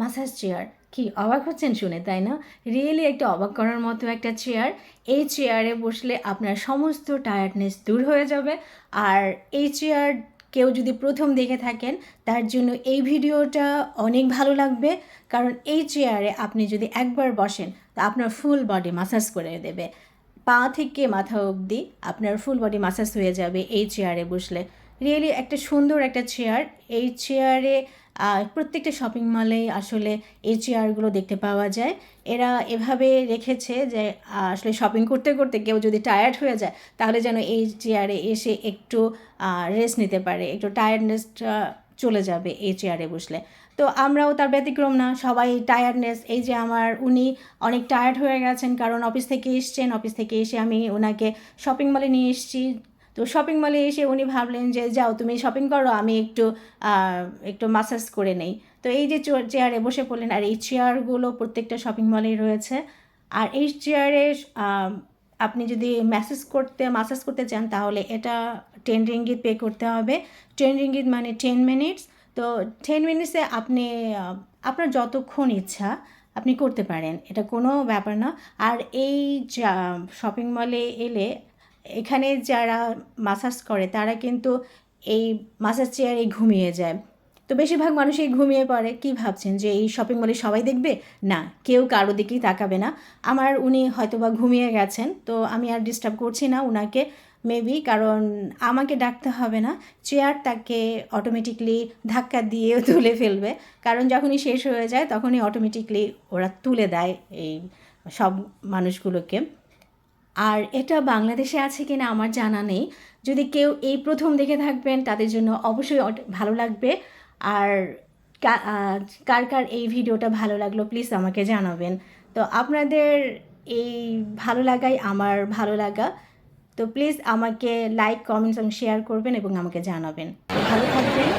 Massage chair. কি অবাক হচ্ছেন শুনে, তাই না? রিয়েলি একটা অবাক করার মতো একটা চেয়ার। এই চেয়ারে বসলে আপনার সমস্ত টায়ার্ডনেস দূর হয়ে যাবে। আর এই চেয়ার কেউ যদি প্রথম দেখে থাকেন, তার জন্য এই ভিডিওটা অনেক ভালো লাগবে। কারণ এই চেয়ারে আপনি যদি একবার বসেন, তা আপনার ফুল বডি মাসাজ করে দেবে। পা থেকে মাথা অবধি আপনার ফুল বডি মাসাজ হয়ে যাবে এই চেয়ারে বসলে। রিয়েলি একটা সুন্দর একটা চেয়ার এই চেয়ারে প্রত্যেকটা শপিং মলেই আসলে এই চেয়ারগুলো দেখতে পাওয়া যায়। এরা এভাবে রেখেছে যে আসলে শপিং করতে করতে কেউ যদি টায়ার্ড হয়ে যায়, তাহলে যেন এই চেয়ারে এসে একটু রেস্ট নিতে পারে, একটু টায়ার্ডনেসটা চলে যাবে এই চেয়ারে বসলে। তো আমরাও তার ব্যতিক্রম না, সবাই টায়ার্ডনেস এই যে আমার উনি অনেক টায়ার্ড হয়ে গেছেন, কারণ অফিস থেকে এসছেন অফিস থেকে এসে আমি ওনাকে শপিং মলে নিয়ে এসেছি। তো শপিং মলে এসে উনি ভাবলেন যে, যাও, তুমি শপিং করো, আমি একটু একটু মাসাজ করে নেই। তো এই যে চেয়ারে বসে পড়লেন, আর এই চেয়ারগুলো প্রত্যেকটা শপিং মলেই রয়েছে। আর এই চেয়ারে আপনি যদি ম্যাসেজ করতে মাসাজ করতে চান, তাহলে এটা টেন রিঙ্গিত পে করতে হবে। টেন রিঙ্গিত মানে টেন মিনিটস তো টেন মিনিটসে আপনি আপনার যতক্ষণ ইচ্ছা, আপনি করতে পারেন। এটা কোনো ব্যাপার না। আর এই শপিং মলে এলে এখানে যারা মাসাজ করে, তারা কিন্তু এই মাসাজ চেয়ারে ঘুমিয়ে যায়। তো বেশিরভাগ মানুষই ঘুমিয়ে পড়ে। কি ভাবছেন যে এই শপিং মলে সবাই দেখবে? না, কেউ কারও দিকেই তাকাবে না। আমার উনি হয়তোবা ঘুমিয়ে গেছেন, তো আমি আর ডিস্টার্ব করছি না উনাকে। মেবি কারণ আমাকে ডাকতে হবে না। চেয়ার তাকে অটোমেটিকলি ধাক্কা দিয়ে তুলে ফেলবে। কারণ যখনই শেষ হয়ে যায়, তখনই অটোমেটিকলি ওরা তুলে দেয় এই সব মানুষগুলোকে। আর এটা বাংলাদেশে আছে কিনা আমার জানা নেই। যদি কেউ এই প্রথম দেখে থাকবেন, তাদের জন্য অবশ্যই ভালো লাগবে। আর কার কার এই ভিডিওটা ভালো লাগল প্লিজ আমাকে জানাবেন। তো আপনাদের এই ভালো লাগাই আমার ভালো লাগা। তো প্লিজ আমাকে লাইক কমেন্টস এবং শেয়ার করবেন এবং আমাকে জানাবেন। ভালো থাকবেন